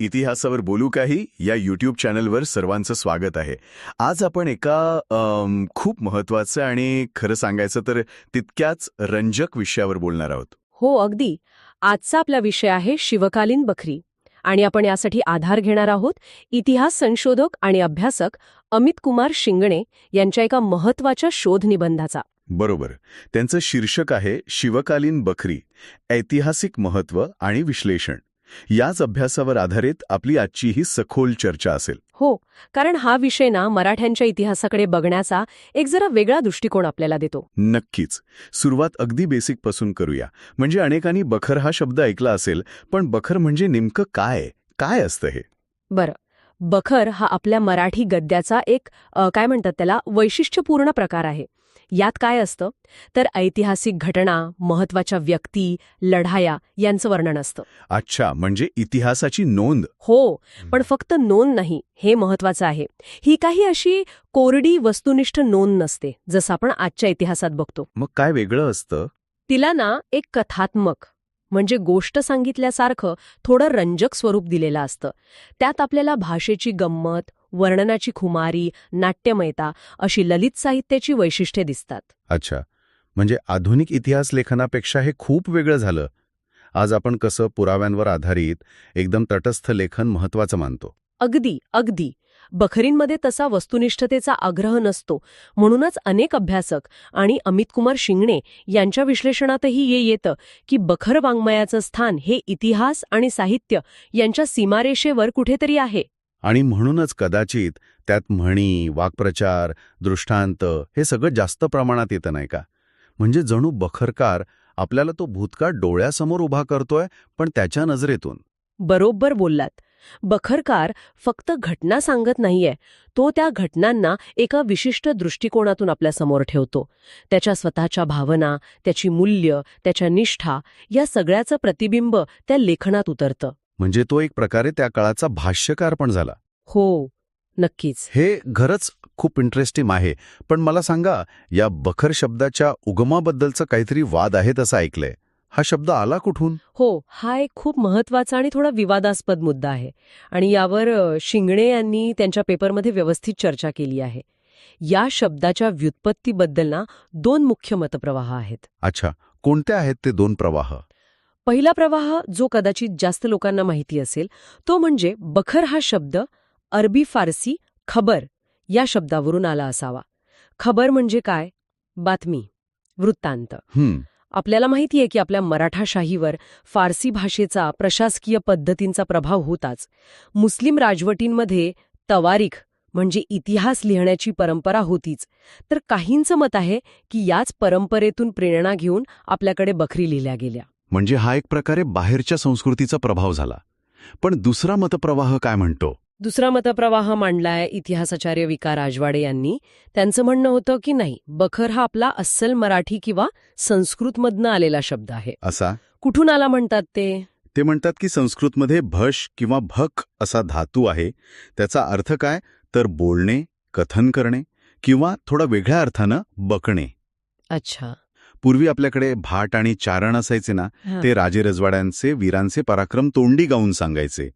इतिहासावर बोलू काही या यूट्यूब चॅनलवर सर्वांचं स्वागत आहे. आज आपण एका खूप महत्वाचं आणि खरं सांगायचं तर तितक्याच रंजक विषयावर बोलणार आहोत. हो अगदी. आजचा आपला विषय आहे शिवकालीन बखरी. आणि आपण यासाठी आधार घेणार आहोत इतिहास संशोधक आणि अभ्यासक अमित कुमार शिंगणे यांच्या एका महत्त्वाच्या शोध निबंधाचा. बरोबर. त्यांचं शीर्षक आहे शिवकालीन बखरी ऐतिहासिक महत्त्व आणि विश्लेषण. याच अभ्यासावर आधारित आपली आजची ही सखोल चर्चा असेल. हो कारण हा विषय ना मराठ्यांच्या इतिहासाकडे बघण्याचा एक जरा वेगळा दृष्टिकोन आपल्याला देतो. नक्कीच. सुरुवात अगदी बेसिकपासून करूया. म्हणजे अनेकांनी बखर हा शब्द ऐकला असेल पण बखर म्हणजे नेमकं काय? काय असतं हे? बरं. बखर हा आपल्या मराठी गद्याचा एक अ, काय म्हणतात त्याला वैशिष्ट्यपूर्ण प्रकार आहे. यात काय असतं? तर ऐतिहासिक घटना महत्त्वाच्या व्यक्ती लढाया यांचं वर्णन असतं. अच्छा म्हणजे इतिहासाची नोंद. हो पण फक्त नोंद नाही हे महत्वाचं आहे. ही काही अशी कोरडी वस्तुनिष्ठ नोंद नसते जसं आपण आजच्या इतिहासात बघतो. मग काय वेगळं असतं? तिला ना एक कथात्मक म्हणजे गोष्ट सांगितल्यासारखं थोडं रंजक स्वरूप दिलेलं असतं. त्यात आपल्याला भाषेची गंमत वर्णनाची खुमारी नाट्यमयता अशी ललित साहित्याची वैशिष्ट्ये दिसतात. अच्छा. म्हणजे आधुनिक इतिहास लेखनापेक्षा हे खूप वेगळं झालं. आज आपण कसं पुराव्यांवर आधारित एकदम तटस्थ लेखन महत्वाचं मानतो. अगदी अगदी. बखरींमध्ये तसा वस्तुनिष्ठतेचा आग्रह नसतो. म्हणूनच अनेक अभ्यासक आणि अमित कुमार शिंगणे यांच्या विश्लेषणातही हे येतं की बखर वाङ्मयाचं स्थान हे इतिहास आणि साहित्य यांच्या सीमारेषेवर कुठेतरी आहे. आणि म्हणूनच कदाचित त्यात म्हणी वाक्प्रचार दृष्टांत हे सगळं जास्त प्रमाणात येतं नाही का? म्हणजे जणू बखरकार आपल्याला तो भूतकाळ डोळ्यासमोर उभा करतोय पण त्याच्या नजरेतून. बरोबर बोललात. बखरकार फक्त घटना सांगत नाहीये. तो त्या घटनांना एका विशिष्ट दृष्टिकोनातून आपल्यासमोर ठेवतो. त्याच्या स्वतःच्या भावना त्याची मूल्य त्याच्या निष्ठा या सगळ्याचं प्रतिबिंब त्या लेखनात उतरतं. म्हणजे तो एक प्रकारे त्या काळाचा भाष्यकार पण झाला. हो नक्कीच. हे खरंच खूप इंटरेस्टिंग आहे. पण मला सांगा या बखर शब्दाच्या उगमाबद्दलचं काहीतरी वाद आहेत असं ऐकलंय. हा शब्द आला कुठून? हो हा एक खूप महत्त्वाचा आणि थोडा विवादास्पद मुद्दा आहे. आणि यावर शिंगणे यांनी त्यांच्या पेपरमध्ये व्यवस्थित चर्चा केली आहे. या शब्दाच्या व्युत्पत्तीबद्दल ना दोन मुख्य मतप्रवाह आहेत. अच्छा कोणते आहेत ते दोन प्रवाह? पहिला प्रवाह जो कदाचित जास्त लोकांना माहिती असेल तो म्हणजे बखर हा शब्द अरबी फारसी खबर या शब्दावरून आला असावा. खबर म्हणजे काय? बातमी. वृत्तांत. आपल्याला माहितीये की आपल्या मराठाशाहीवर फारसी भाषेचा प्रशासकीय पद्धतींचा प्रभाव होताच. मुस्लिम राजवटींमध्ये तवारीख म्हणजे इतिहास लिहिण्याची परंपरा होतीच. तर काहींचं मत आहे की याच परंपरेतून प्रेरणा घेऊन आपल्याकडे बखरी लिहिल्या गेल्या. म्हणजे हा एक प्रकारे बाहेरच्या संस्कृतीचा प्रभाव झाला. पण दुसरा मतप्रवाह काय म्हणतो? दुसरा मतप्रवाह मांडलाय इतिहासाचार्य विका राजवाडे यांनी. त्यांचं म्हणणं होतं की नाही बखर हा आपला अस्सल मराठी किंवा संस्कृतमधनं आलेला शब्द आहे. असा? कुठून आला म्हणतात ते? ते म्हणतात की संस्कृतमध्ये भश किंवा भक असा धातू आहे. त्याचा अर्थ काय? तर बोलणे कथन करणे किंवा थोडा वेगळ्या अर्थानं बकणे. अच्छा. पूर्वी आपल्याकडे भाट आणि चारण असायचे ना. ते राजे रजवाड्यांचे वीरांचे पराक्रम तोंडी गाऊन सांगायचे.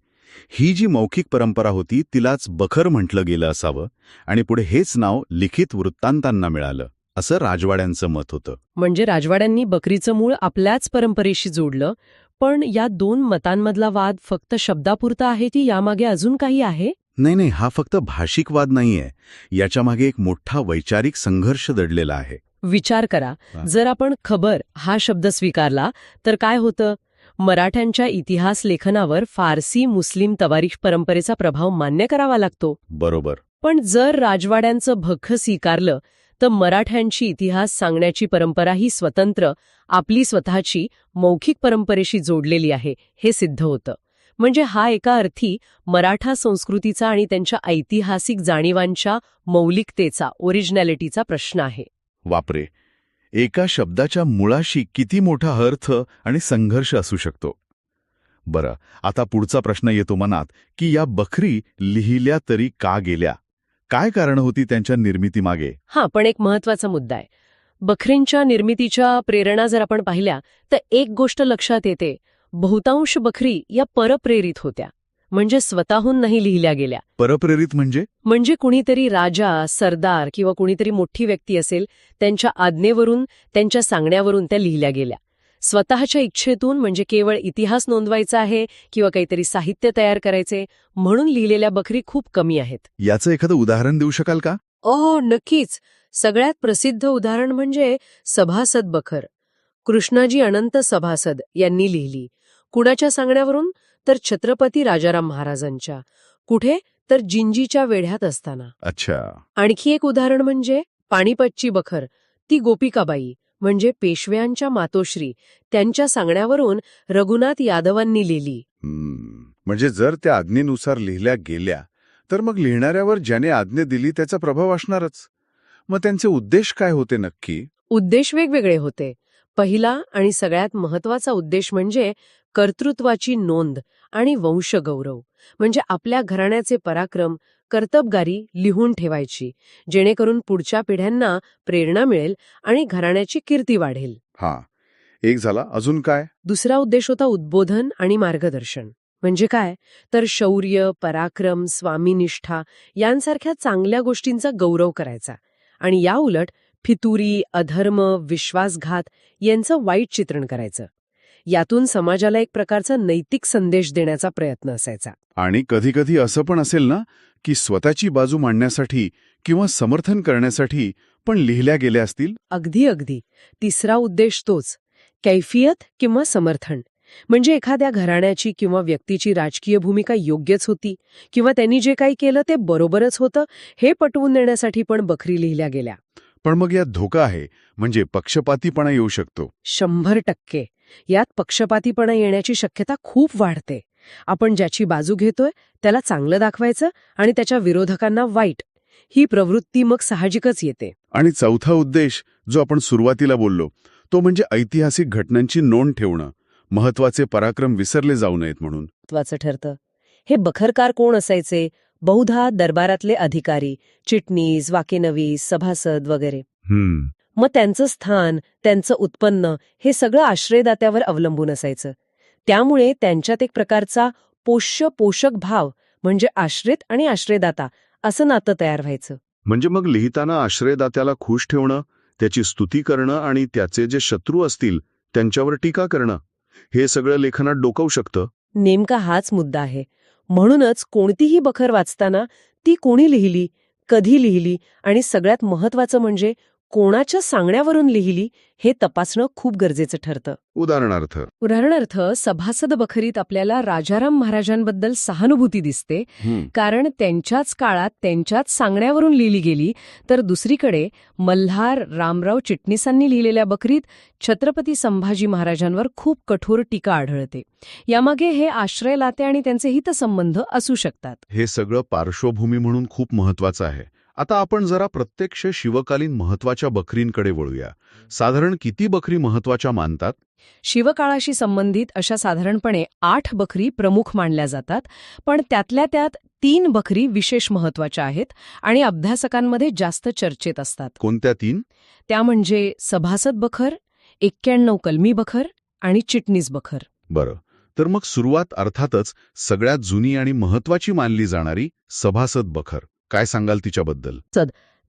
ही जी मौखिक परंपरा होती तिलाच बखर म्हटलं गेलं असावं आणि पुढे हेच नाव लिखित वृत्तांतांना मिळालं असं राजवाड्यांचं मत होतं. म्हणजे राजवाड्यांनी बकरीचं मूळ आपल्याच परंपरेशी जोडलं पण या दोन मतांमधला वाद फक्त शब्दापुरता आहे की यामागे अजून काही आहे? नाही नाही हा फक्त भाषिक वाद नाहीये. याच्यामागे एक मोठा वैचारिक संघर्ष दडलेला आहे. विचार करा. जर आपण खबर हा शब्द स्वीकारला तर काय होतं? मराठ्यांच्या इतिहास लेखनावर फारसी मुस्लिम तवारीख परंपरेचा प्रभाव मान्य करावा लागतो. बरोबर. पण जर राजवाड्यांचं भख स्वीकारलं तर मराठ्यांची इतिहास सांगण्याची परंपरा ही स्वतंत्र आपली स्वतःची मौखिक परंपरेशी जोडलेली आहे हे सिद्ध होतं. म्हणजे हा एका अर्थी मराठा संस्कृतीचा आणि त्यांच्या ऐतिहासिक जाणीवांच्या मौलिकतेचा ओरिजिनॅलिटीचा प्रश्न आहे. वापरे. एका शब्दाच्या मुळाशी किती मोठा अर्थ आणि संघर्ष असू शकतो? बरं आता पुढचा प्रश्न येतो मनात की या बखरी लिहिल्या तरी का गेल्या? काय कारण होती त्यांच्या निर्मितीमागे? हा पण एक महत्त्वाचा मुद्दा आहे. बखरींच्या निर्मितीच्या प्रेरणा जर आपण पाहिल्या तर एक गोष्ट लक्षात येते. बहुतांश बखरी या परप्रेरित होत्या. म्हणजे स्वतःहून नाही लिहिल्या गेल्या. परप्रेरित म्हणजे? म्हणजे कुणीतरी राजा सरदार किंवा कुणीतरी मोठी व्यक्ती असेल त्यांच्या आज्ञेवरून त्यांच्या सांगण्यावरून त्या लिहिल्या गेल्या. स्वतःच्या इच्छेतून म्हणजे केवळ इतिहास नोंदवायचा आहे किंवा काहीतरी साहित्य तयार करायचे म्हणून लिहिलेल्या बखरी खूप कमी आहेत. याचं एखादं उदाहरण देऊ शकाल का? ओ नक्कीच. सगळ्यात प्रसिद्ध उदाहरण म्हणजे सभासद बखर. कृष्णाजी अनंत सभासद यांनी लिहिली. कुणाच्या सांगण्यावरून? तर छत्रपती राजाराम महाराजांच्या. कुठे? तर जिंजीच्या वेढ्यात असताना. अच्छा. आणखी एक उदाहरण म्हणजे पाणीपतची बखर. ती गोपिकाबाई म्हणजे पेशव्यांच्या मातोश्री त्यांच्या सांगण्यावरून रघुनाथ यादवांनी लिहिली. हम्म, म्हणजे जर त्या आज्ञेनुसार लिहिल्या गेल्या तर मग लिहिणाऱ्यावर ज्याने आज्ञा दिली त्याचा प्रभाव असणारच. मग त्यांचे उद्देश काय होते नक्की? उद्देश वेगवेगळे होते. पहिला आणि सगळ्यात महत्त्वाचा उद्देश म्हणजे कर्तृत्वाची नोंद आणि वंशगौरव. म्हणजे आपल्या घराण्याचे पराक्रम कर्तबगारी लिहून ठेवायची जेणेकरून पुढच्या पिढ्यांना प्रेरणा मिळेल आणि घराण्याची कीर्ती वाढेल. हा. एक झाला. अजून काय? दुसरा उद्देश होता उद्बोधन आणि मार्गदर्शन. म्हणजे काय? तर शौर्य पराक्रम स्वामीनिष्ठा यांसारख्या चांगल्या गोष्टींचा गौरव करायचा. आणि या उलट फितुरी अधर्म विश्वासघात यांचं वाईट चित्रण करायचं. यातून समाजाला एक प्रकारचा नैतिक संदेश देण्याचा प्रयत्न असायचा. आणि कधीकधी असं पण असेल ना की स्वतःची बाजू मांडण्यासाठी किंवा समर्थन करण्यासाठी पण लिहिल्या गेल्या असतील? अगदी अगदी. तिसरा उद्देश तोच. कैफियत किंवा समर्थन. म्हणजे एखाद्या घराण्याची किंवा व्यक्तीची राजकीय भूमिका योग्यच होती किंवा त्यांनी जे काही केलं ते बरोबरच होतं हे पटवून देण्यासाठी पण बखरी लिहिल्या गेल्या. पण मग यात धोका आहे. म्हणजे पक्षपातीपणा येऊ शकतो. शंभर टक्के. यात पक्षपातीपणा येण्याची शक्यता खूप वाढते. आपण ज्याची बाजू घेतोय त्याला चांगलं दाखवायचं आणि त्याच्या विरोधकांना वाईट. ही प्रवृत्ती मग साहजिकच येते. आणि चौथा उद्देश जो आपण सुरुवातीला बोललो तो म्हणजे ऐतिहासिक घटनांची नोंद ठेवणं महत्त्वाचे पराक्रम विसरले जाऊ नयेत म्हणून. महत्वाचं ठरतं. हे बखरकार कोण असायचे? बहुधा दरबारातले अधिकारी चिटणीस वाकेनवीस सभासद वगैरे. हम्म. मग त्यांचं स्थान त्यांचं उत्पन्न हे सगळं आश्रयदात्यावर अवलंबून असायचं. त्यामुळे त्यांच्यात एक प्रकारचा पोष्य पोषक भाव म्हणजे आश्रित आणि आश्रयदाता असं नातं तयार व्हायचं. म्हणजे मग लिहिताना आश्रयदात्याला खुश ठेवणं त्याची स्तुती करणं आणि त्याचे जे शत्रू असतील त्यांच्यावर टीका करणं हे सगळं लेखनात डोकावू शकतं? नेमका हाच मुद्दा आहे. म्हणूनच कोणतीही बखर वाचताना ती कोणी लिहिली कधी लिहिली आणि सगळ्यात महत्वाचं म्हणजे कोणाच्या सांगण्यावरून लिहिली हे तपासणं खूप गरजेचं ठरतं. उदाहरणार्थ. उदाहरणार्थ सभासद बखरीत आपल्याला राजाराम महाराजांबद्दल सहानुभूती दिसते. कारण त्यांच्याच काळात त्यांच्याच सांगण्यावरून लिहिली गेली तर दुसरीकडे मल्हार रामराव चिटणीसांनी लिहिलेल्या बकरीत छत्रपती संभाजी महाराजांवर खूप कठोर टीका आढळते. यामागे हे आश्रय लाते आणि त्यांचे हितसंबंध असू शकतात. हे सगळं पार्श्वभूमी म्हणून खूप महत्वाचं आहे. आता आपण जरा प्रत्यक्ष शिवकालीन महत्त्वाच्या बकरींकडे वळूया. साधारण किती बकरी महत्त्वाच्या मानतात? शिवकाळाशी संबंधित अशा साधारणपणे आठ बकरी प्रमुख मानल्या जातात पण त्यातल्या त्यात तीन बकरी विशेष महत्त्वाच्या आहेत आणि अभ्यासकांमध्ये जास्त चर्चेत असतात. कोणत्या तीन? त्या म्हणजे सभासद बखर एक्क्याण्णव कलमी बखर आणि चिटणीस बखर. बरं. तर मग सुरुवात अर्थातच सगळ्यात जुनी आणि महत्वाची मानली जाणारी सभासद बखर. काय सांगाल तिच्याबद्दल?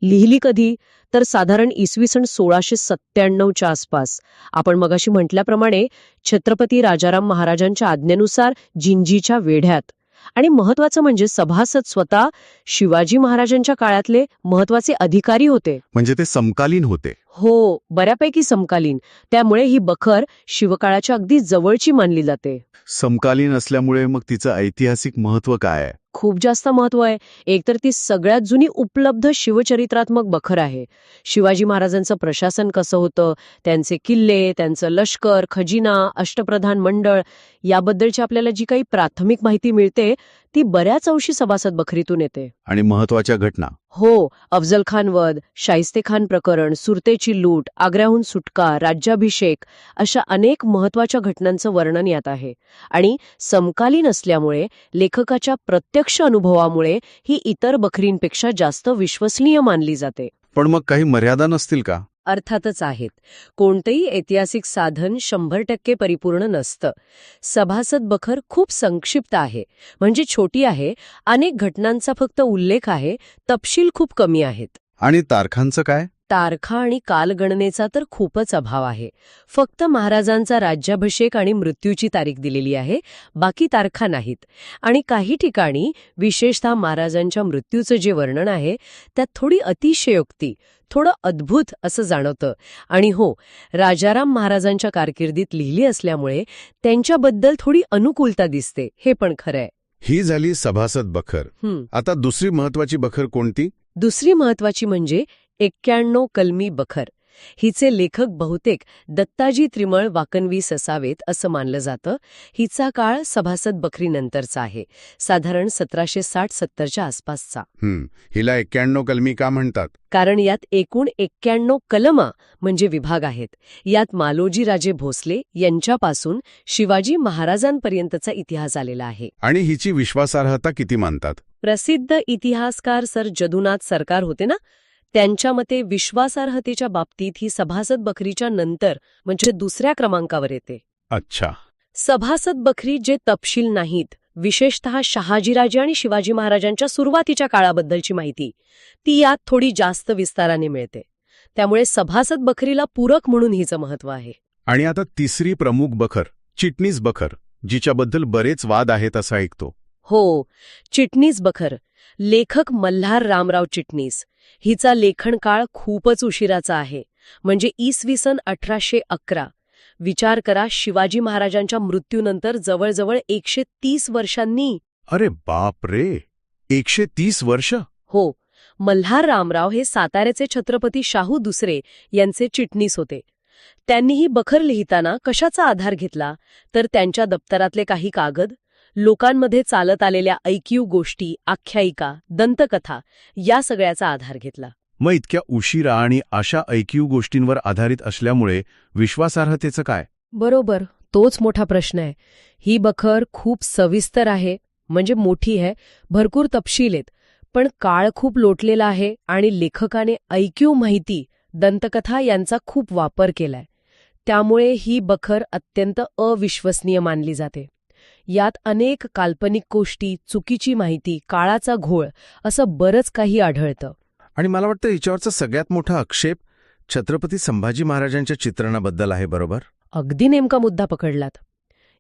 लिहिली कधी? तर साधारण इसवी सन सोळाशे सत्त्याण्णवच्या आसपास. आपण मगाशी म्हटल्याप्रमाणे छत्रपती राजाराम महाराजांच्या आज्ञेनुसार जिंजीच्या वेढ्यात. आणि महत्वाचं म्हणजे सभासद स्वतः शिवाजी महाराजांच्या काळातले महत्त्वाचे अधिकारी होते. म्हणजे ते समकालीन होते. हो बऱ्यापैकी समकालीन. त्यामुळे ही बखर शिवकाळाच्या अगदी जवळची मानली जाते. समकालीन असल्यामुळे मग तिचं ऐतिहासिक महत्त्व काय आहे? खूप जास्त महत्त्व आहे. एकतर ती सगळ्यात जुनी उपलब्ध शिवचरित्रात्मक बखर आहे. शिवाजी महाराजांचं प्रशासन कसं होतं? त्यांचे किल्ले त्यांचं लष्कर खजिना अष्टप्रधान मंडळ याबद्दलची आपल्याला जी काही प्राथमिक माहिती मिळते ती बऱ्याच अंशी सभासद बखरीतून येते. आणि महत्त्वाच्या घटना. हो अफजल खान वध शाहिस्ते खान प्रकरण सुरतेची लूट आग्र्याहून सुटका राज्याभिषेक अशा अनेक महत्त्वाच्या घटनांचं वर्णन यात आहे. आणि समकालीन असल्यामुळे लेखकाच्या प्रत्यक्ष अनुभवामुळे ही इतर बखरींपेक्षा जास्त विश्वसनीय मानली जाते. पण मग काही मर्यादा नसतील का? अर्थातच आहेत. कोणतंही ऐतिहासिक साधन शंभर टक्के परिपूर्ण नसतं. सभासद बखर खूप संक्षिप्त आहे. म्हणजे छोटी आहे अनेक घटनांचा फक्त उल्लेख आहे तपशील खूप कमी आहेत. आणि तारखांचं काय? तारखा आणि कालगणनेचा तर खूपच अभाव आहे. फक्त महाराजांचा राज्याभिषेक आणि मृत्यूची तारीख दिलेली आहे बाकी तारखा नाहीत. आणि काही ठिकाणी विशेषतः महाराजांच्या मृत्यूचं जे वर्णन आहे त्यात थोडी अतिशयोक्ती थोडं अद्भुत असं जाणवतं. आणि हो राजाराम महाराजांच्या कारकिर्दीत लिहिली असल्यामुळे त्यांच्याबद्दल थोडी अनुकूलता दिसते हे पण खरंय ही झाली सभासद बखर. आता दुसरी महत्वाची बखर कोणती? दुसरी महत्वाची म्हणजे एक्क्याण्णव कलमी बखर. हिचे लेखक बहुतेक दत्ताजी त्रिमळ वाकणवीस असावेत असं मानलं जातं. हिचा काळ सभासद बखरीनंतरचा आहे. साधारण सतराशे साठ सत्तरच्या आसपासचा. हिला एक्क्याण्णव कलमी का म्हणतात? कारण यात एकूण एक्क्याण्णव कलमा म्हणजे विभाग आहेत. यात मालोजीराजे भोसले यांच्यापासून शिवाजी महाराजांपर्यंतचा इतिहास आलेला आहे. आणि हिची विश्वासार्हता किती मानतात? प्रसिद्ध इतिहासकार सर जदुनाथ सरकार होते ना? त्यांच्या मते विश्वासार्हतेच्या बाबतीत ही सभासद बखरीच्या नंतर म्हणजे दुसऱ्या क्रमांकावर येते. अच्छा. सभासद बखरी जे तपशील नाहीत विशेषतः शहाजीराजे आणि शिवाजी महाराजांच्या सुरुवातीच्या काळाबद्दलची माहिती ती यात थोडी जास्त विस्ताराने मिळते. त्यामुळे सभासद बखरीला पूरक म्हणून हिचं महत्त्व आहे. आणि आता तिसरी प्रमुख बखर चिटणीस बखर जिच्याबद्दल बरेच वाद आहेत असं ऐकतो हो चिटणीस बखर. लेखक मल्हार रामराव चिटणीस. हिचा लेखन काळ खूपच उशिराचा आहे. म्हणजे इसवी सन अठराशे अकरा. विचार करा शिवाजी महाराजांच्या मृत्यूनंतर जवळजवळ एकशे तीस वर्षांनी. अरे बाप रे! एकशे तीस वर्ष? हो मल्हार रामराव हे साताऱ्याचे छत्रपती शाहू दुसरे यांचे चिटणीस होते. त्यांनी ही बखर लिहिताना कशाचा आधार घेतला? तर त्यांच्या दप्तरातले काही कागद लोकांमध्ये चालत आलेल्या ऐकीव गोष्टी आख्यायिका दंतकथा या सगळ्याचा आधार घेतला. मग इतक्या उशिरा आणि अशा ऐकीव गोष्टींवर आधारित असल्यामुळे विश्वासार्हतेचं काय? बरोबर तोच मोठा प्रश्न आहे. ही बखर खूप सविस्तर आहे म्हणजे मोठी आहे भरपूर तपशील आहेत पण काळ खूप लोटलेला आहे आणि लेखकाने ऐक्यू माहिती दंतकथा यांचा खूप वापर केलाय. त्यामुळे ही बखर अत्यंत अविश्वसनीय मानली जाते. यात अनेक काल्पनिक गोष्टी चुकीची माहिती काळाचा घोळ असं बरंच काही आढळतं. आणि मला वाटतं हिच्यावरचा सगळ्यात मोठा आक्षेप छत्रपती संभाजी महाराजांच्या चित्रणाबद्दल आहे बरोबर? अगदी नेमका मुद्दा पकडलात.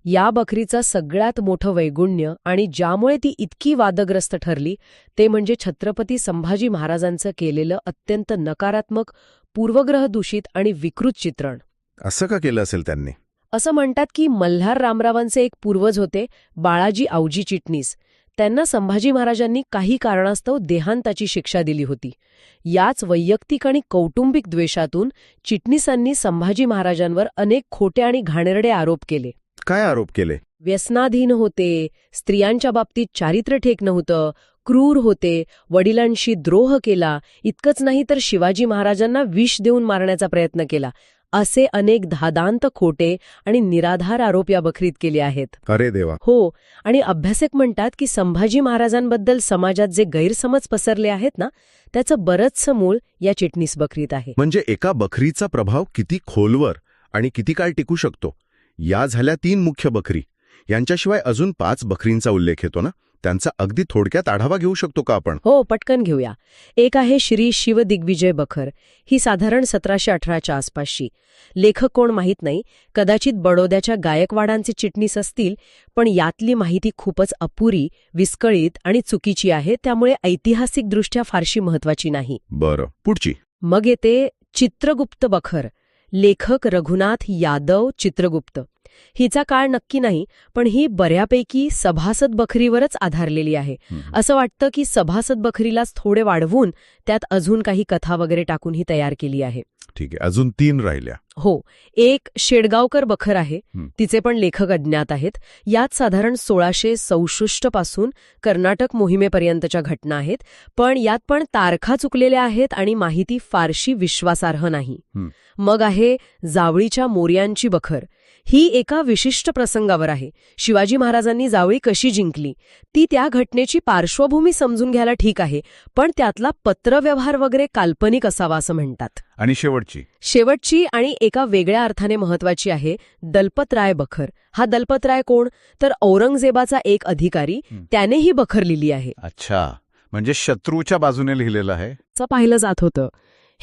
या बकरीचं सगळ्यात मोठं वैगुण्य आणि ज्यामुळे ती इतकी वादग्रस्त ठरली ते म्हणजे छत्रपती संभाजी महाराजांचं केलेलं अत्यंत नकारात्मक पूर्वग्रह दूषित आणि विकृत चित्रण. असं का केलं असेल त्यांनी? असं म्हणतात की मल्हार रामरावांचे एक पूर्वज होते बाळाजी आवजी चिटणीस. त्यांना संभाजी महाराजांनी काही कारणास्तव देहांताची शिक्षा दिली होती. याच वैयक्तिक आणि कौटुंबिक द्वेषातून चिटणीसांनी संभाजी महाराजांवर अनेक खोटे आणि घाणेरडे आरोप केले. काय आरोप केले? व्यसनाधीन होते स्त्रियांच्या बाबतीत चारित्र्य ठेक नव्हतं क्रूर होते वडिलांशी द्रोह केला इतकंच नाही तर शिवाजी महाराजांना विष देऊन मारण्याचा प्रयत्न केला. असे अनेक धादांत खोटे आणि निराधार आरोप या बखरीत केले आहेत. अरे देवा. हो आणि अभ्यासक म्हणतात की संभाजी महाराजांबद्दल समाजात जे गैरसमज पसरले आहेत ना त्याचं बरंचसं मूळ या चिटणीस बकरीत आहे. म्हणजे एका बखरीचा प्रभाव किती खोलवर आणि किती काळ टिकू शकतो? या झाल्या तीन मुख्य बखरी. यांच्याशिवाय अजून पाच बखरींचा उल्लेख येतो ना? त्यांचा अगदी थोडक्यात आढावा घेऊ शकतो का आपण? हो पटकन घेऊया. एक आहे श्री शिवदिग्विजय बखर. ही साधारण सतराशे अठराच्या आसपासची. लेखक कोण माहीत नाही. कदाचित बडोद्याच्या गायकवाडांचे चिटणीस असतील पण यातली माहिती खूपच अपुरी विस्कळीत आणि चुकीची आहे त्यामुळे ऐतिहासिकदृष्ट्या फारशी महत्वाची नाही. बरं. पुढची. मग येते चित्रगुप्त बखर. लेखक रघुनाथ यादव चित्रगुप्त. हिचा काळ नक्की नाही पण ही बऱ्यापैकी सभासद बखरीवरच आधारलेली आहे. असं वाटतं की सभासद बखरीलाच थोडे वाढवून त्यात अजून काही कथा वगैरे टाकून ही तयार केली आहे. ठीक आहे अजून तीन राहिल्या. हो एक शेडगावकर बखर आहे. तिचे पण लेखक अज्ञात आहेत. यात साधारण सोळाशे चौसष्टपासून कर्नाटक मोहिमेपर्यंतच्या घटना आहेत पण यात पण तारखा चुकलेल्या आहेत आणि माहिती फारशी विश्वासार्ह नाही. मग आहे जावळीच्या मोर्यांची बखर. ही एका विशिष्ट प्रसंगावर आहे. शिवाजी महाराजांनी जावळी कशी जिंकली? ती त्या घटनेची पार्श्वभूमी समजून घ्यायला ठीक आहे पण त्यातला पत्रव्यवहार वगैरे काल्पनिक असावा असं म्हणतात. आणि शेवटची? शेवटची आणि एका वेगळ्या अर्थाने महत्वाची आहे दलपतराय बखर. हा दलपतराय कोण? तर औरंगजेबाचा एक अधिकारी हं. त्याने ही बखर लिहिली आहे. अच्छा. म्हणजे शत्रूच्या बाजूने लिहिलेलं आहे? पाहिलं जात होतं.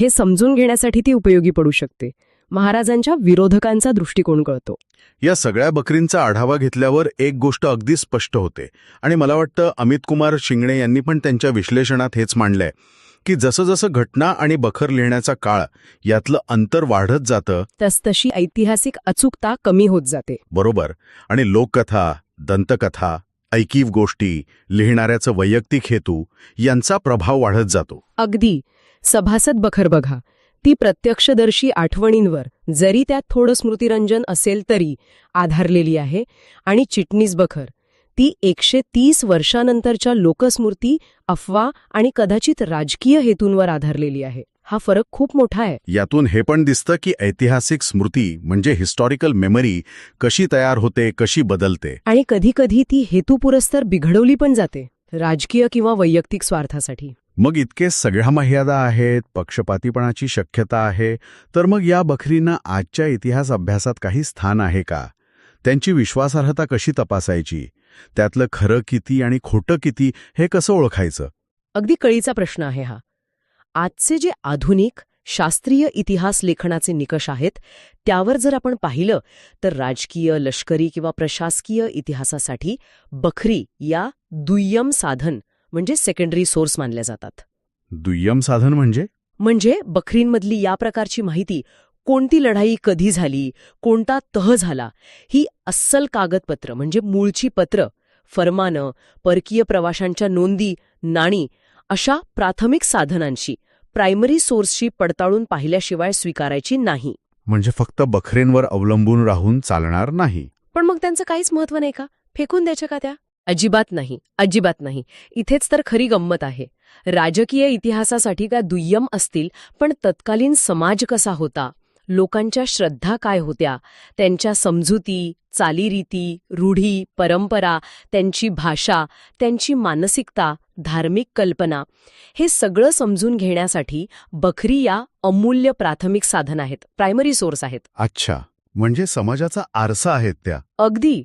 हे समजून घेण्यासाठी ती उपयोगी पडू शकते. महाराजांच्या विरोधकांचा दृष्टिकोन कळतो. या सगळ्या बकरींचा आढावा घेतल्यावर एक गोष्ट अगदी स्पष्ट होते. आणि मला वाटतं अमित कुमार शिंगणे यांनी पण त्यांच्या विश्लेषणात हेच मांडलंय की जसं जसं घटना आणि बखर लिहिण्याचा काळ यातलं अंतर वाढत जातं तसतशी ऐतिहासिक अचूकता कमी होत जाते. बरोबर. आणि लोककथा दंतकथा ऐकीव गोष्टी लिहिणाऱ्याचं वैयक्तिक हेतू यांचा प्रभाव वाढत जातो. अगदी. सभासद बखर बघा. ती प्रत्यक्षदर्शी आठवणींवर जरी त्यात थोडं स्मृतिरंजन असेल तरी आधारलेली आहे आणि चिटणीस बखर. ती एकशे तीस वर्षानंतरच्या लोकस्मृती अफवा आणि कदाचित राजकीय हेतूंवर आधारलेली आहे. हा फरक खूप मोठा आहे. यातून हे पण दिसतं की ऐतिहासिक स्मृती म्हणजे हिस्टॉरिकल मेमरी कशी तयार होते कशी बदलते. आणि कधीकधी ती हेतुपुरस्तर बिघडवली पण जाते राजकीय किंवा वैयक्तिक स्वार्थासाठी. मग इतके सगळ्या मर्यादा आहेत पक्षपातीपणाची शक्यता आहे तर मग या बखरींना आजच्या इतिहास अभ्यासात काही स्थान आहे का? त्यांची विश्वासार्हता कशी तपासायची? त्यातलं खरं किती आणि खोटं किती हे कसं ओळखायचं? अगदी कळीचा प्रश्न आहे हा. आजचे जे आधुनिक शास्त्रीय इतिहास लेखनाचे निकष आहेत त्यावर जर आपण पाहिलं तर राजकीय लष्करी किंवा प्रशासकीय इतिहासासाठी बखरी या दुय्यम साधन म्हणजे सेकंडरी सोर्स मानल्या जातात. दुय्यम साधन म्हणजे? म्हणजे बखरींमधली या प्रकारची माहिती कोणती लढाई कधी झाली कोणता तह झाला ही अस्सल कागदपत्र म्हणजे मूळची पत्र फरमानं परकीय प्रवाशांच्या नोंदी नाणी अशा प्राथमिक साधनांशी प्रायमरी सोर्सशी पडताळून पाहिल्याशिवाय स्वीकारायची नाही. म्हणजे फक्त बखरेंवर अवलंबून राहून चालणार नाही. पण मग त्यांचं काहीच महत्त्व नाही का? फेकून द्यायच्या का त्या? अजिबात नाही अजिबात नाही. इथेच तर खरी गंमत आहे. राजकीय इतिहासासाठी त्या दुय्यम असतील पण तत्कालीन समाज कसा होता? लोकांच्या श्रद्धा काय होत्या? त्यांच्या समजुती चालीरीती रूढी परंपरा त्यांची भाषा त्यांची मानसिकता धार्मिक कल्पना हे सगळं समजून घेण्यासाठी बखरी या अमूल्य प्राथमिक साधन आहेत प्रायमरी सोर्स आहेत. अच्छा म्हणजे समाजाचा आरसा आहेत त्या. अगदी.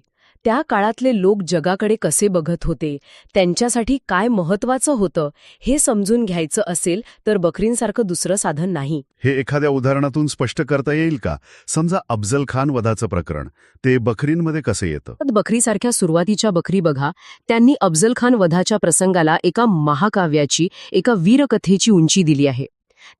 त्या काळातले लोक जगाकडे कसे बघत होते? त्यांच्यासाठी काय महत्वाचं होतं? हे समजून घ्यायचं असेल तर बकरींसारखं दुसरं साधन नाही. हे एखाद्या उदाहरणातून स्पष्ट करता येईल का? समजा अफजल खान वधाचं प्रकरण. ते बकरींमध्ये कसं येतं? बकरीसारख्या सुरुवातीच्या बकरी बघा. त्यांनी अफजल खान वधाच्या प्रसंगाला एका महाकाव्याची एका वीरकथेची उंची दिली आहे.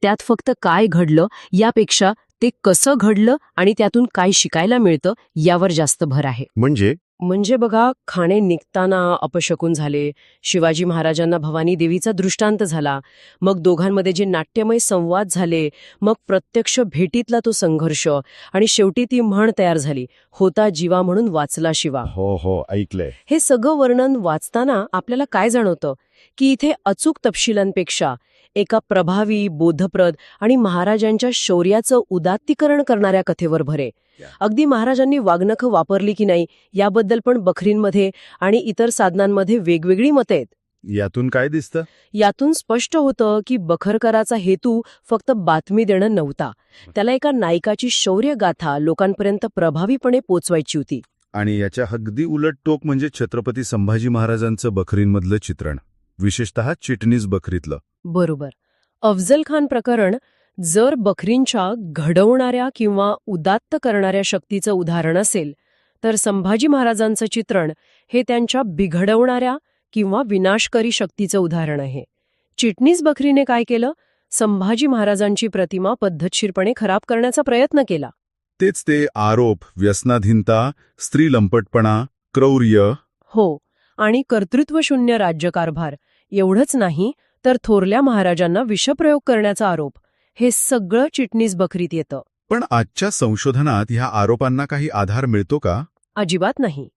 त्यात फक्त काय घडलं यापेक्षा ते कसं घडलं आणि त्यातून काय शिकायला मिळतं यावर जास्त भर आहे. म्हणजे? म्हणजे बघा खाणे निघताना अपशकून झाले. शिवाजी महाराजांना भवानी देवीचा दृष्टांत झाला. मग दोघांमध्ये जे नाट्यमय संवाद झाले मग प्रत्यक्ष भेटीतला तो संघर्ष आणि शेवटी ती म्हण तयार झाली होता जीवा म्हणून वाचला शिवा. हो हो ऐकलंय. हे सगळं वर्णन वाचताना आपल्याला काय जाणवतं? की इथे अचूक तपशिलांपेक्षा एका प्रभावी बोधप्रद आणि महाराजांच्या शौर्याचं उदात्तीकरण करणाऱ्या कथेवर भरे. अगदी महाराजांनी वागणखं वापरली की नाही याबद्दल पण बखरींमध्ये आणि इतर साधनांमध्ये वेगवेगळी मतं आहेत. यातून काय दिसतं? यातून स्पष्ट होतं की बखरकराचा हेतू फक्त बातमी देणं नव्हता. त्याला एका नायकाची शौर्य गाथा लोकांपर्यंत प्रभावीपणे पोचवायची होती. आणि याच्या अगदी उलट टोक म्हणजे छत्रपती संभाजी महाराजांचं बकरींमधलं चित्रण विशेषतः चिटणीस बकरीतलं बरोबर. अफजल खान प्रकरण जर बकरींच्या घडवणाऱ्या किंवा उदात्त करणाऱ्या शक्तीचं उदाहरण असेल तर संभाजी महाराजांचं चित्रण हे त्यांच्या बिघडवणाऱ्या किंवा विनाशकरी शक्तीचं उदाहरण आहे. चिटणीस बकरीने काय केलं? संभाजी महाराजांची प्रतिमा पद्धतशीरपणे खराब करण्याचा प्रयत्न केला. तेच ते आरोप व्यसनाधीनता स्त्री लंपटपणा क्रौर्य. हो आणि कर्तृत्वशून्य राज्यकारभार एवढंच नाही तर थोरल्या महाराजांना विषप्रयोग करण्याचा आरोप. हे सगळं चिटणीस बकरीत येतं. पण आजच्या संशोधनात ह्या आरोपांना काही आधार मिळतो का? अजिबात नाही.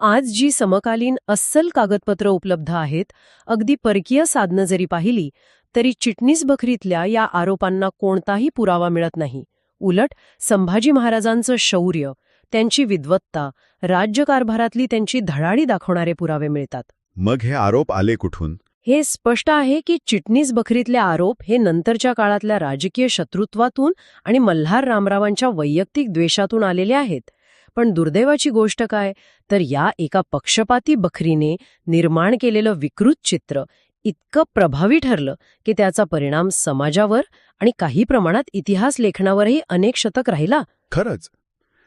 आज जी समकालीन अस्सल कागदपत्र उपलब्ध आहेत अगदी परकीय साधनं जरी पाहिली तरी चिटणीस बखरीतल्या या आरोपांना कोणताही पुरावा मिळत नाही. उलट संभाजी महाराजांचं शौर्य त्यांची विद्वत्ता राज्यकारभारातली त्यांची धडाडी दाखवणारे पुरावे मिळतात. मग हे आरोप आले कुठून? हे स्पष्ट आहे की चिटणीस बखरीतले आरोप हे नंतरच्या काळातल्या राजकीय शत्रुत्वातून आणि मल्हार रामरावांच्या वैयक्तिक द्वेषातून आलेले आहेत. पण दुर्दैवाची गोष्ट काय? तर या एका पक्षपाती बखरीने निर्माण केलेलं विकृत चित्र इतकं प्रभावी ठरलं की त्याचा परिणाम समाजावर आणि काही प्रमाणात इतिहास लेखनावरही अनेक शतक राहिला. खरंच.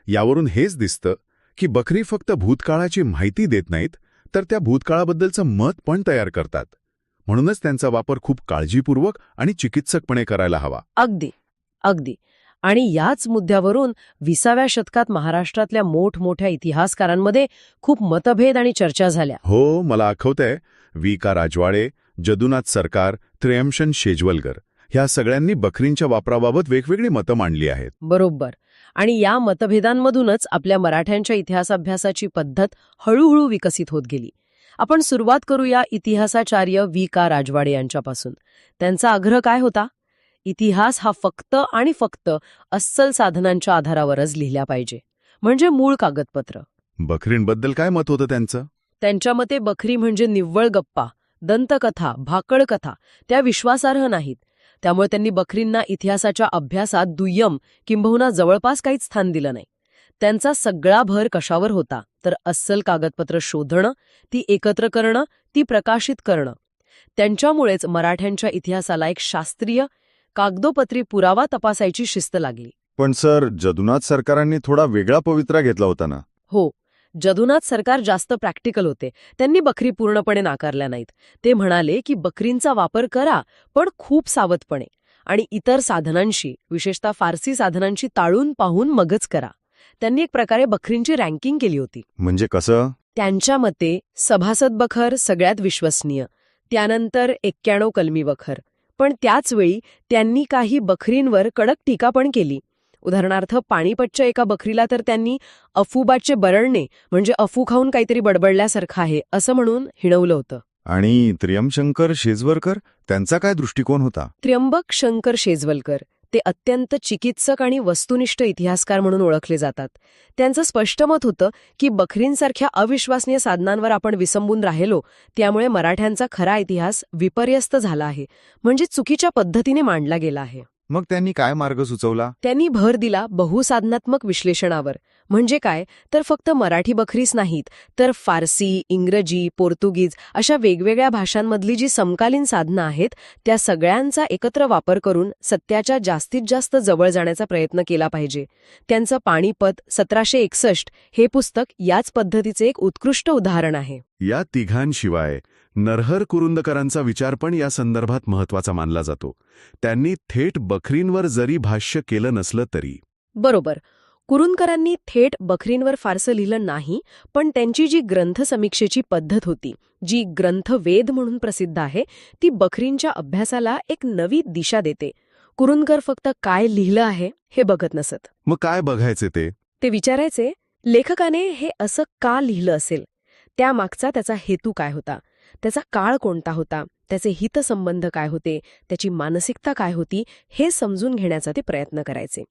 यावरून हेच दिसतं की बकरी फक्त भूतकाळाची माहिती देत नाहीत तर त्या भूतकाळाबद्दलचं मत पण तयार करतात. म्हणूनच त्यांचा वापर खूप काळजीपूर्वक आणि चिकित्सकपणे करायला हवा. अगदी अगदी. आणि याच मुद्द्यावरून विसाव्या शतकात महाराष्ट्रातल्या मोठमोठ्या इतिहासकारांमध्ये खूप मतभेद आणि चर्चा झाल्या. हो मला आठवतंय वी का. राजवाडे जदुनाथ सरकार त्र्यमशन शेजवलकर ह्या सगळ्यांनी बकरींच्या वापराबाबत वेगवेगळी मतं मांडली आहेत. बरोबर. आणि या मतभेदांमधूनच आपल्या मराठ्यांच्या इतिहासाभ्यासाची पद्धत हळूहळू विकसित होत गेली. आपण सुरुवात करूया इतिहासाचार्य वी का. राजवाडे यांच्यापासून. त्यांचा आग्रह काय होता? इतिहास हा फक्त आणि फक्त अस्सल साधनांच्या आधारावरच लिहिल्या पाहिजे. म्हणजे मूळ कागदपत्र. बकरींबद्दल काय मत होतं त्यांचं? त्यांच्या मते बखरी म्हणजे निव्वळ गप्पा दंतकथा भाकड कथा. त्या विश्वासार्ह नाहीत. त्यामुळे त्यांनी बखरींना इतिहासाच्या अभ्यासात दुय्यम किंबहुना जवळपास काहीच स्थान दिलं नाही. त्यांचा सगळा भर कशावर होता? तर अस्सल कागदपत्र शोधणं ती एकत्र करणं ती प्रकाशित करणं. त्यांच्यामुळेच मराठ्यांच्या इतिहासाला एक शास्त्रीय कागदोपत्री पुरावा तपासायची शिस्त लागली. पण सर जदुनाथ सरकारांनी थोडा वेगळा पवित्रा घेतला होता ना? हो. जदुनाथ सरकार जास्त प्रॅक्टिकल होते. त्यांनी बकरी पूर्णपणे नाकारल्या नाहीत. ते म्हणाले की बकरींचा वापर करा पण खूप सावधपणे आणि इतर साधनांशी विशेषतः फारसी साधनांशी ताळून पाहून मगच करा. त्यांनी एक प्रकारे बकरींची रँकिंग केली होती. म्हणजे कसं? त्यांच्या मते सभासद बखर सगळ्यात विश्वसनीय त्यानंतर एक्क्याण्णव कलमी बखर. पण त्याचवेळी त्यांनी काही बखरींवर कडक टीका पण केली. उदाहरणार्थ पाणीपतच्या एका बखरीला तर त्यांनी अफुबाचे बरळणे म्हणजे अफू खाऊन काहीतरी बडबडल्यासारखं आहे असं म्हणून हिणवलं होतं. आणि त्र्यमशंकर शेजवरकर त्यांचा काय दृष्टिकोन होता? त्र्यंबक शंकर शेजवलकर ते अत्यंत चिकित्सक आणि वस्तुनिष्ठ इतिहासकार म्हणून ओळखले जातात. त्यांचं स्पष्ट मत होतं की बखरींसारख्या अविश्वसनीय साधनांवर आपण विसंबून राहिलो त्यामुळे मराठ्यांचा खरा इतिहास विपर्यस्त झाला आहे म्हणजे चुकीच्या पद्धतीने मांडला गेला आहे. मग त्यांनी काय मार्ग सुचवला? त्यांनी भर दिला बहुसाधनात्मक विश्लेषणावर. म्हणजे काय? तर फक्त मराठी बखरीच नाहीत तर फारसी इंग्रजी पोर्तुगीज अशा वेगवेगळ्या भाषांमधली जी समकालीन साधनं आहेत त्या सगळ्यांचा एकत्र वापर करून सत्याच्या जास्तीत जास्त जवळ जाण्याचा प्रयत्न केला पाहिजे. त्यांचं पाणीपत सतराशे एकसष्ट हे पुस्तक याच पद्धतीचे एक उत्कृष्ट उदाहरण आहे. या तिघांशिवाय नरहर कुरुंदकरांचा विचार पण या संदर्भात महत्त्वाचा मानला जातो. त्यांनी थेट बखरींवर जरी भाष्य केलं नसलं तरी. बरोबर. कुरुंदकरांनी थेट बखरींवर फारसं लिहिलं नाही पण त्यांची जी ग्रंथसमीक्षेची पद्धत होती जी ग्रंथवेद म्हणून प्रसिद्ध आहे ती बखरींच्या अभ्यासाला एक नवी दिशा देते. कुरुंदकर फक्त काय लिहिलं आहे हे बघत नसत. मग काय बघायचे ते? ते विचारायचे लेखकाने हे असं का लिहिलं असेल? त्यामागचा त्याचा हेतू काय होता? त्याचा काळ कोणता होता? त्याचे हितसंबंध काय होते? त्याची मानसिकता काय होती? हे समजून घेण्याचा ते प्रयत्न करायचे.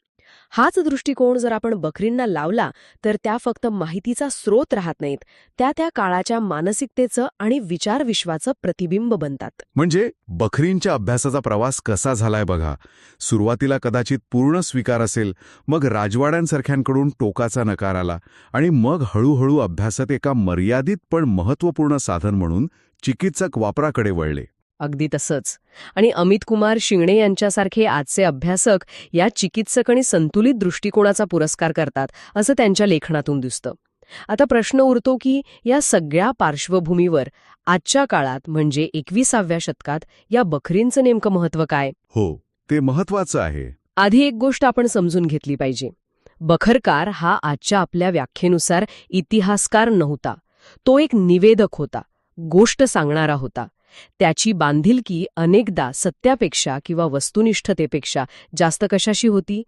हाच दृष्टिकोन जर आपण बकरींना लावला तर त्या फक्त माहितीचा स्रोत राहत नाहीत. त्या त्या काळाच्या मानसिकतेचं आणि विचारविश्वाचं प्रतिबिंब बनतात. म्हणजे बकरींच्या अभ्यासाचा प्रवास कसा झालाय बघा. सुरुवातीला कदाचित पूर्ण स्वीकार असेल मग राजवाड्यांसारख्यांकडून टोकाचा नकार आला आणि मग हळूहळू अभ्यासात एका मर्यादित पण महत्त्वपूर्ण साधन म्हणून चिकित्सक वापराकडे वळले. अगदी तसंच. आणि अमित कुमार शिंगणे यांच्यासारखे आजचे अभ्यासक या चिकित्सक आणि संतुलित दृष्टिकोनाचा पुरस्कार करतात असं त्यांच्या लेखनातून दिसतं. आता प्रश्न उरतो की या सगळ्या पार्श्वभूमीवर आजच्या काळात म्हणजे एकविसाव्या शतकात या बखरींचं नेमकं महत्त्व काय? हो ते महत्वाचं आहे. आधी एक गोष्ट आपण समजून घेतली पाहिजे. बखरकार हा आजच्या आपल्या व्याख्येनुसार इतिहासकार नव्हता. तो एक निवेदक होता. गोष्ट सांगणारा होता. त्याची बांधिलकी अनेकदा सत्यापेक्षा किंवा वस्तुनिष्ठतेपेक्षा जास्त कशाशी होती?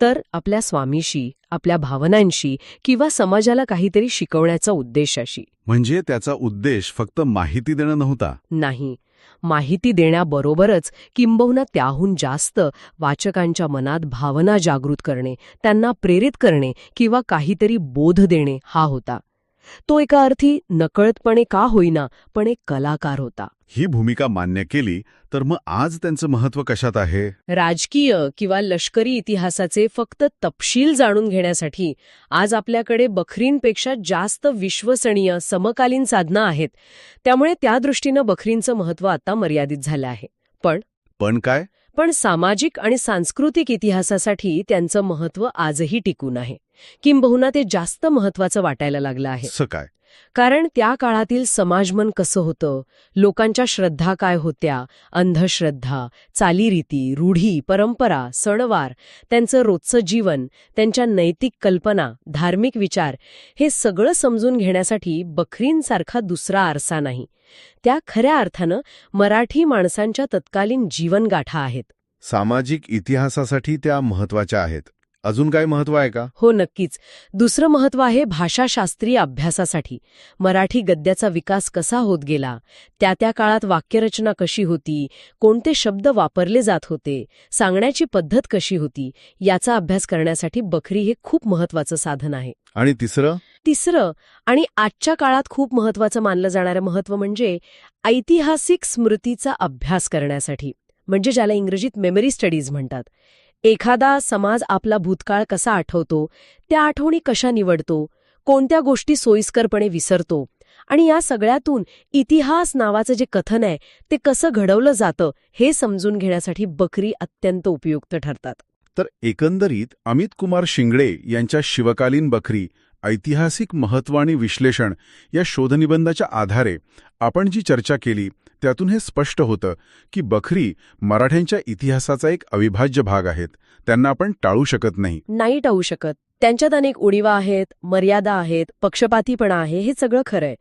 तर आपल्या स्वामीशी आपल्या भावनांशी किंवा समाजाला काहीतरी शिकवण्याचा उद्देशाशी. म्हणजे त्याचा उद्देश फक्त माहिती देणं नव्हता? नाही. माहिती देण्याबरोबरच किंबहुना त्याहून जास्त वाचकांच्या मनात भावना जागृत करणे त्यांना प्रेरित करणे किंवा काहीतरी बोध देणे हा होता. तो एका अर्थी नकळतपणे का होईना पण एक कलाकार होता. ही भूमिका मान्य केली तर मग आज त्यांचं महत्त्व कशात आहे? राजकीय किंवा लष्करी इतिहासाचे फक्त तपशील जाणून घेण्यासाठी आज आपल्याकडे बखरींपेक्षा जास्त विश्वसनीय समकालीन साधनं आहेत. त्यामुळे त्या दृष्टीनं बखरींचं महत्त्व आता मर्यादित झालं आहे. पण पण काय? पण सामाजिक आणि सांस्कृतिक इतिहासासाठी त्यांचं महत्त्व आजही टिकून आहे. किंबहुना ते जास्त महत्त्वाचं वाटायला लागलं आहे. असं काय? कारण त्या काळातील समाजमन कसं होतं? लोकांच्या श्रद्धा काय होत्या? अंधश्रद्धा चालीरीती रूढी परंपरा सणवार त्यांचं रोजचं जीवन त्यांच्या नैतिक कल्पना धार्मिक विचार हे सगळं समजून घेण्यासाठी बखरींसारखा दुसरा आरसा नाही. त्या खऱ्या अर्थानं मराठी माणसांच्या तत्कालीन जीवनगाठा आहेत. सामाजिक इतिहासासाठी त्या महत्त्वाच्या आहेत. अजून काय महत्त्व आहे का? हो नक्कीच. दुसरं महत्त्व आहे भाषाशास्त्रीय अभ्यासासाठी. मराठी गद्याचा विकास कसा होत गेला? त्या त्या काळात वाक्यरचना कशी होती? कोणते शब्द वापरले जात होते? सांगण्याची पद्धत कशी होती? याचा अभ्यास करण्यासाठी बखरी हे खूप महत्त्वाचं साधन आहे. आणि तिसरं? तिसरं आणि आजच्या काळात खूप महत्त्वाचं मानलं जाणारं महत्त्व म्हणजे ऐतिहासिक स्मृतीचा अभ्यास करण्यासाठी. म्हणजे ज्याला इंग्रजीत मेमरी स्टडीज म्हणतात. एखादा समाज आपला भूतकाळ कसा आठवतो त्या आठवणी कशा निवडतो कोणत्या गोष्टी सोयीस्करपणे विसरतो आणि या सगळ्यातून इतिहास नावाचं जे कथन आहे ते कसं घडवलं जातं हे समजून घेण्यासाठी बकरी अत्यंत उपयुक्त ठरतात. तर एकंदरीत अमित कुमार शिंगडे यांच्या शिवकालीन बकरी ऐतिहासिक महत्त्व आणि विश्लेषण या शोधनिबंधाच्या आधारे आपण जी चर्चा केली त्यातून हे स्पष्ट होतं की बखरी मराठ्यांच्या इतिहासाचा एक अविभाज्य भाग आहेत. त्यांना आपण टाळू शकत नाही. नाही टाळू शकत. त्यांच्यात अनेक उणीवा आहेत मर्यादा आहेत पक्षपातीपणा आहे हे सगळं खरंय.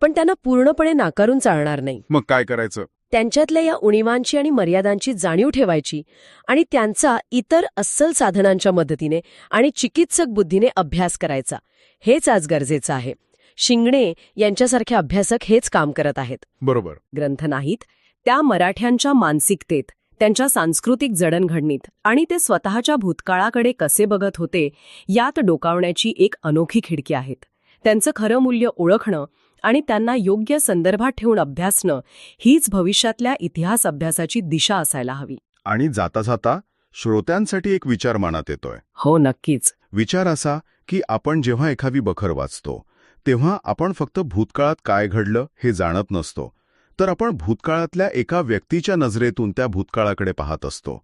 पण त्यांना पूर्णपणे नाकारून चालणार नाही. मग काय करायचं? त्यांच्यातल्या या उणीवांची आणि मर्यादांची जाणीव ठेवायची आणि त्यांचा इतर अस्सल साधनांच्या मदतीने आणि चिकित्सक बुद्धीने अभ्यास करायचा. हेच आज गरजेचं आहे. शिंगणे यांच्यासारखे अभ्यासक हेच काम करत आहेत. बरोबर. ग्रंथ नाहीत त्या मराठ्यांच्या मानसिकतेत त्यांच्या सांस्कृतिक जडणघडणीत आणि ते स्वतःच्या भूतकाळाकडे कसे बघत होते यात डोकावण्याची एक अनोखी खिडकी आहेत. त्यांचं खरं मूल्य ओळखणं आणि त्यांना योग्य संदर्भात ठेवून अभ्यासणं हीच भविष्यातल्या इतिहास अभ्यासाची दिशा असायला हवी. आणि जाता जाता श्रोत्यांसाठी एक विचार मनात येतोय. हो नक्कीच. विचार असा की आपण जेव्हा एखादी बखर वाचतो तेव्हा आपण फक्त भूतकाळात काय घडलं हे जाणत नसतो तर आपण भूतकाळातल्या एका व्यक्तीच्या नजरेतून त्या भूतकाळाकडे पाहत असतो.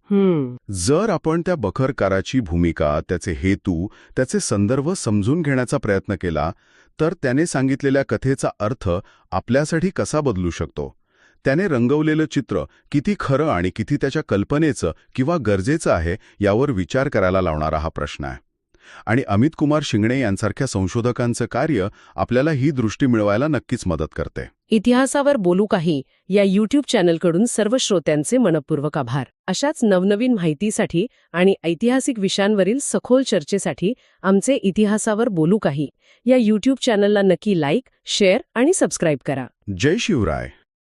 जर आपण त्या बखरकाराची भूमिका त्याचे हेतू त्याचे संदर्भ समजून घेण्याचा प्रयत्न केला तर त्याने सांगितलेल्या कथेचा अर्थ आपल्यासाठी कसा बदलू शकतो? त्याने रंगवलेलं चित्र किती खरं आणि किती त्याच्या कल्पनेचं किंवा गरजेचं आहे यावर विचार करायला लावणारा हा प्रश्न आहे. आणि अमित कुमार शिंगणे यांसारख्या संशोधकांचं कार्य आपल्याला ही दृष्टी मिळवायला नक्कीच मदत करते. इतिहासावर बोलू काही या युट्यूब चॅनलकडून सर्व श्रोत्यांचे मनपूर्वक आभार. अशाच नवनवीन माहितीसाठी आणि ऐतिहासिक विषयांवरील सखोल चर्चेसाठी आमचे इतिहासावर बोलू काही या युट्यूब चॅनलला नक्की लाईक शेअर आणि सबस्क्राईब करा. जय शिवराय.